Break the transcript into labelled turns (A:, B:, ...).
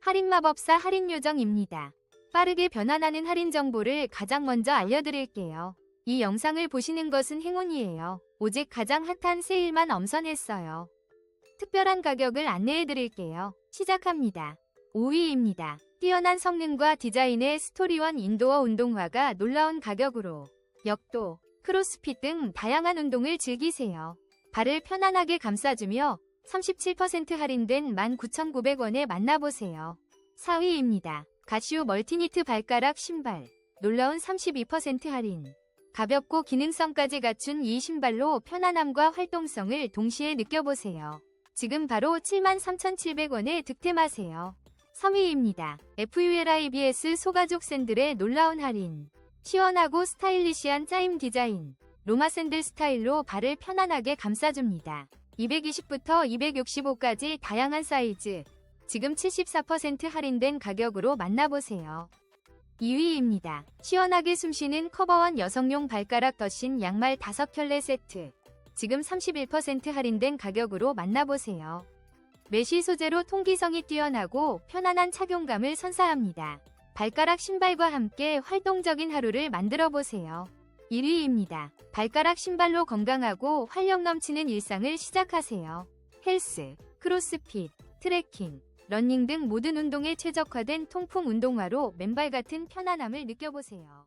A: 할인마법사 할인요정입니다. 빠르게 변환하는 할인 정보를 가장 먼저 알려드릴게요. 이 영상을 보시는 것은 행운이에요. 오직 가장 핫한 세일만 엄선했어요. 특별한 가격을 안내해드릴게요. 시작합니다. 5위입니다. 뛰어난 성능과 디자인의 스토리원 인도어 운동화가 놀라운 가격으로 역도, 크로스핏 등 다양한 운동을 즐기세요. 발을 편안하게 감싸주며 37% 할인된 19,900원에 만나보세요. 4위입니다. 가시오 멀티니트 발가락 신발. 놀라운 32% 할인. 가볍고 기능성까지 갖춘 이 신발로 편안함과 활동성을 동시에 느껴보세요. 지금 바로 73,700원에 득템하세요. 3위입니다. FULIBS 소가죽 샌들의 놀라운 할인. 시원하고 스타일리시한 짜임 디자인. 로마 샌들 스타일로 발을 편안하게 감싸줍니다. 220부터 265까지 다양한 사이즈. 지금 74% 할인된 가격으로 만나보세요. 2위입니다. 시원하게 숨쉬는 커버원 여성용 발가락 더신 양말 5켤레 세트. 지금 31% 할인된 가격으로 만나보세요. 메쉬 소재로 통기성이 뛰어나고 편안한 착용감을 선사합니다. 발가락 신발과 함께 활동적인 하루를 만들어 보세요. 1위입니다. 발가락 신발로 건강하고 활력 넘치는 일상을 시작하세요. 헬스, 크로스핏, 트레킹, 러닝 등 모든 운동에 최적화된 통풍 운동화로 맨발 같은 편안함을 느껴보세요.